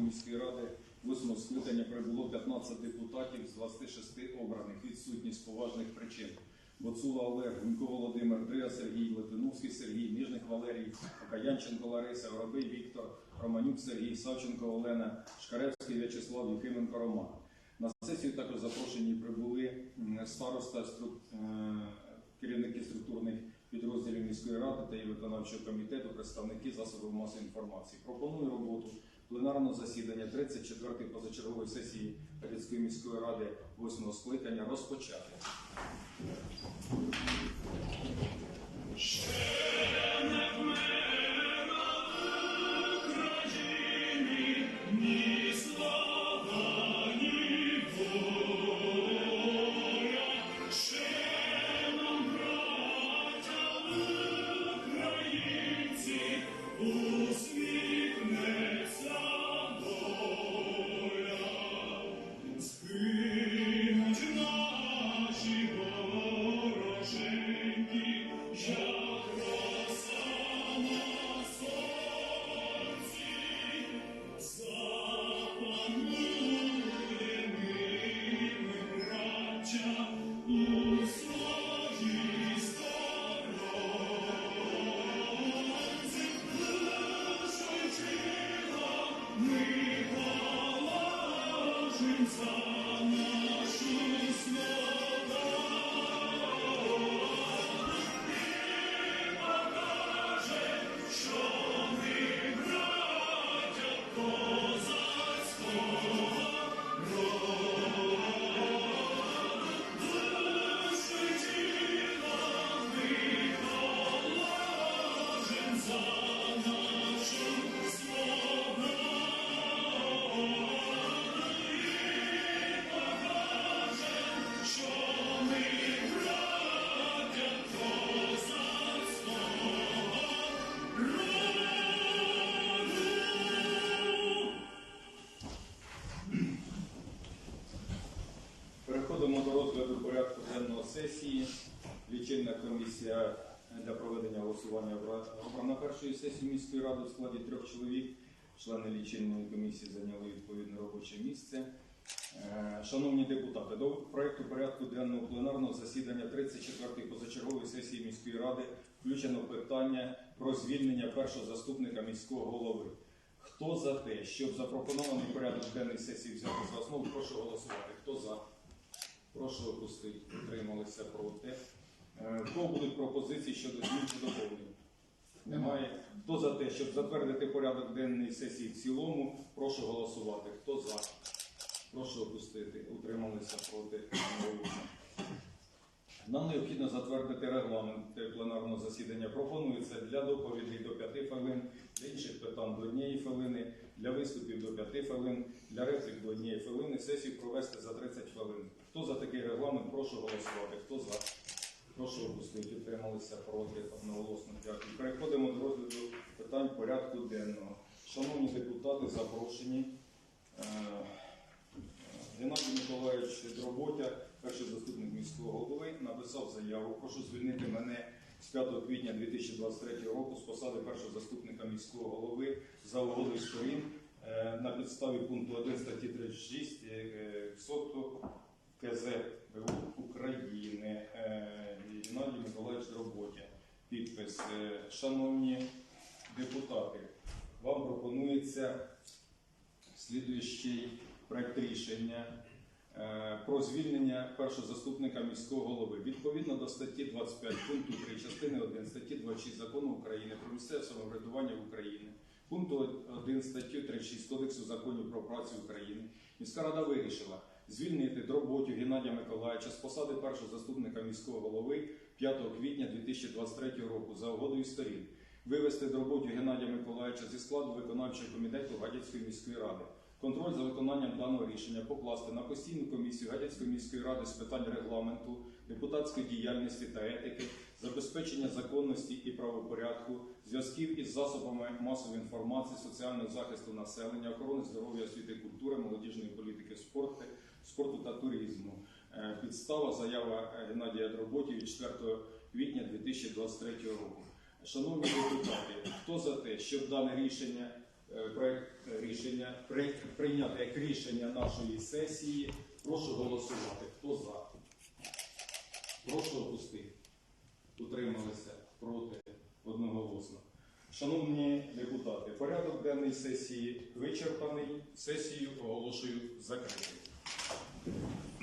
Міської ради 8 скликання прибуло 15 депутатів з 26 обраних. Відсутні з поважних причин. Боцула Олег, Гунько Володимир, Дрига Сергій, Литиновський Сергій, Ніжник Валерій, Окаянченко Лариса, Воробий Віктор, Романюк Сергій, Савченко Олена, Шкаревський В'ячеслав, Єфименко Роман. На сесію також запрошені прибули староста, стру- е, керівники структурних підрозділів міської ради та її виконавчого комітету, представники засобів масової інформації. Пропоную роботу пленарного засідання 34-ї позачергової сесії Гадяцької міської ради 8 скликання розпочати. Переходимо до розгляду порядку денного сесії. Лічильна комісія для проведення голосування обра- обрана першої сесії міської ради в складі трьох чоловік. Члени лічильної комісії зайняли відповідне робоче місце. Е, Шановні депутати, до проекту порядку денного пленарного засідання 34-ї позачергової сесії міської ради включено питання про звільнення першого заступника міського голови. Хто за те, щоб запропонований порядок денний сесії взяти за основу, прошу голосувати. Хто за? Прошу опустити. Утрималися проти. Е, кого будуть пропозиції щодо змін чи доповнень? Немає. Хто за те, щоб затвердити порядок денний сесії в цілому, прошу голосувати. Хто за? Прошу опустити. Утрималися проти. Нам необхідно затвердити регламент пленарного засідання. Пропонується для доповідей до 5 хвилин, для інших питань до 1 хвилини, для виступів до 5 хвилин, для реплік до 1 хвилини. Сесію провести за 30 хвилин. Хто за такий регламент, прошу голосувати. Хто за? Прошу опустити. Утрималися проти одноголосно. Дякую. Переходимо до розгляду питань порядку денного. Шановні депутати, запрошені. Е, Геннадій Миколаївич Дроботя, перший заступник міського голови, написав заяву. Прошу звільнити мене з 5 квітня 2023 року з посади першого заступника міського голови за угодою сторін е, на підставі пункту 1 статті 36 е, СОТу КЗ України. Е, Геннадій Миколаївич Дроботя. Підпис. Е, Шановні депутати, вам пропонується слідуючий проект рішення е, про звільнення першого заступника міського голови. Відповідно до статті 25 пункту 3 частини 1 статті 26 закону України про місцеве самоврядування в Україні, пункту 1 статті 36 Кодексу законів про працю України, міська рада вирішила звільнити Дроботю Геннадія Миколаївича з посади першого заступника міського голови 5 квітня 2023 року за угодою сторін. Вивести Дроботю Геннадія Миколаївича зі складу виконавчого комітету Гадяцької міської ради. Контроль за виконанням даного рішення покласти на постійну комісію Гадяцької міської ради з питань регламенту, депутатської діяльності та етики, забезпечення законності і правопорядку, зв'язків із засобами масової інформації, соціального захисту населення, охорони здоров'я, освіти, культури, молодіжної політики, спорту, спорту та туризму. Е, Підстава заява Геннадія Дроботі від 4 квітня 2023 року. Шановні депутати, хто за те, щоб дане рішення е, проект рішення при- прийняти як рішення нашої сесії. Прошу голосувати. Хто за? Прошу опустити. Утрималися проти одноголосно. Шановні депутати, порядок денний сесії вичерпаний. Сесію оголошую закритою.